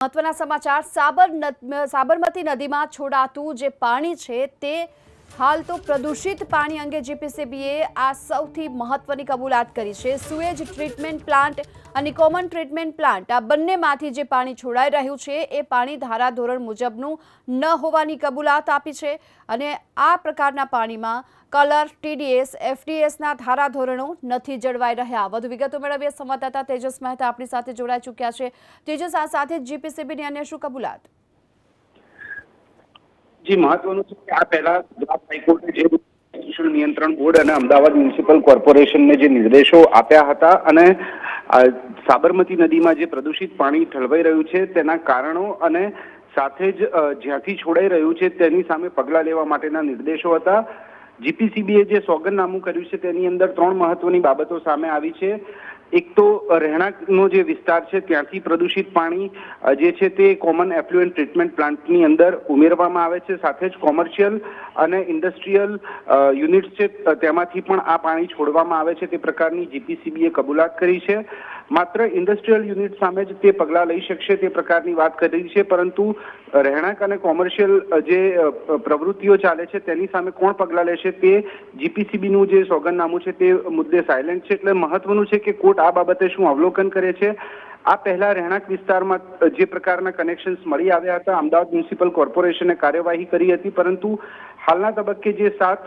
મહત્વના સમાચાર. સાબર સાબરમતી નદીમાં છોડાતું જે પાણી છે તે હાલ તો પ્રદૂષિત પાણી અંગે જીપીસીબીએ આ સૌથી મહત્વની કબૂલાત કરી છે. સુએજ ટ્રીટમેન્ટ પ્લાન્ટ અને કોમન ટ્રીટમેન્ટ પ્લાન્ટ આ બંનેમાંથી જે પાણી છોડાઈ રહ્યું છે, એ પાણી ધારાધોરણ મુજબનું ન હોવાની કબૂલાત આપી છે અને આ પ્રકારના પાણીમાં કલર ટીડીએસ એફડીએસના ધારાધોરણો નથી જળવાઈ રહ્યા. વધુ વિગતો મેળવીએ સંવાદદાતા તેજસ મહેતા આપણી સાથે જોડાઈ ચૂક્યા છે. તેજસ, આ સાથે જીપીસીબીની અન્ય શું કબૂલાત? જી મહત્વનું છે કે આ પહેલા ગુજરાત હાઈકોર્ટે જે પ્રદૂષણ નિયંત્રણ બોર્ડ અને અમદાવાદ મ્યુનિસિપલ કોર્પોરેશનને જે નિર્દેશો આપ્યા હતા અને સાબરમતી નદીમાં જે પ્રદૂષિત પાણી ઠલવાઈ રહ્યું છે તેના કારણો અને સાથે જ જ્યાંથી છોડાઈ રહ્યું છે તેની સામે પગલાં લેવા માટેના નિર્દેશો હતા. જીપીસીબીએ જે સોગંદનામું કર્યું છે તેની અંદર ત્રણ મહત્વની બાબતો સામે આવી છે. એક તો રહેણાંકનો જે વિસ્તાર છે ત્યાંથી પ્રદૂષિત પાણી જે છે તે કોમન એફ્લુએન્ટ ટ્રીટમેન્ટ પ્લાન્ટની અંદર ઉમેરવામાં આવે છે. સાથે જ કોમર્શિયલ અને ઇન્ડસ્ટ્રીયલ યુનિટ્સ છે તેમાંથી પણ આ પાણી છોડવામાં આવે છે. તે પ્રકારની જીપીસીબીએ કબૂલાત કરી છે. માત્ર ઇન્ડસ્ટ્રીયલ યુનિટ સામે જ તે પગલાં લઈ શકશે તે પ્રકારની વાત કરી છે, પરંતુ રહેણાંક અને કોમર્શિયલ જે પ્રવૃત્તિઓ ચાલે છે તેની સામે કોણ પગલાં લેશે તે જીપીસીબીનું જે સોગંદનામું છે તે મુદ્દે સાયલેન્ટ છે, એટલે મહત્વનું છે કે કોર્ટ આ બાબતે શું અવલોકન કરે છે. આ પહેલા રહેણાંક વિસ્તારમાં જે પ્રકારના કનેક્શન્સ મળી આવ્યા હતા, અમદાવાદ મ્યુનિસિપલ કોર્પોરેશને કાર્યવાહી કરી હતી, પરંતુ હાલના તબક્કે જે સાત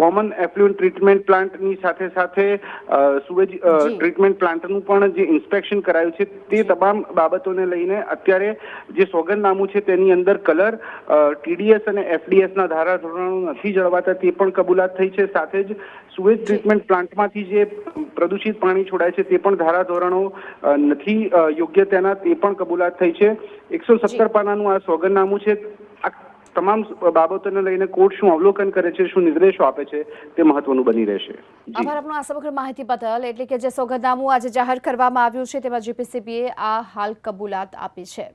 કોમન એફ્લુઅન્ટ ટ્રીટમેન્ટ પ્લાન્ટની સાથે સાથે સુવેજ ટ્રીટમેન્ટ પ્લાન્ટનું પણ જે ઇન્સ્પેક્શન કરાયું છે તે તમામ બાબતોને લઈને અત્યારે જે સોગંદનામું છે તેની અંદર કલર ટીડીએસ અને એફડીએસના ધારાધોરણો નથી જળવાતા તે પણ કબૂલાત થઈ છે. સાથે જ સુએજ ટ્રીટમેન્ટ પ્લાન્ટમાંથી જે પ્રદૂષિત પાણી છોડાય છે તે પણ ધારાધોરણો નથી યોગ્ય તેના તે પણ કબૂલાત થઈ છે. એકસો સત્તર પાનાનું આ સોગંદનામું છે. આ તમામ બાબતોને લઈને કોર્ટ શું અવલોકન કરે છે, શું નિર્દેશો આપે છે, તે મહત્વનું બની રહેશે. આભાર આપનો આ સમગ્ર માહિતી બદલ. એટલે કે જે સોગંદનામું આજે જાહેર કરવામાં આવ્યું છે, તેમાં જીપીસીબીએ આ હાલ કબૂલાત આપી છે.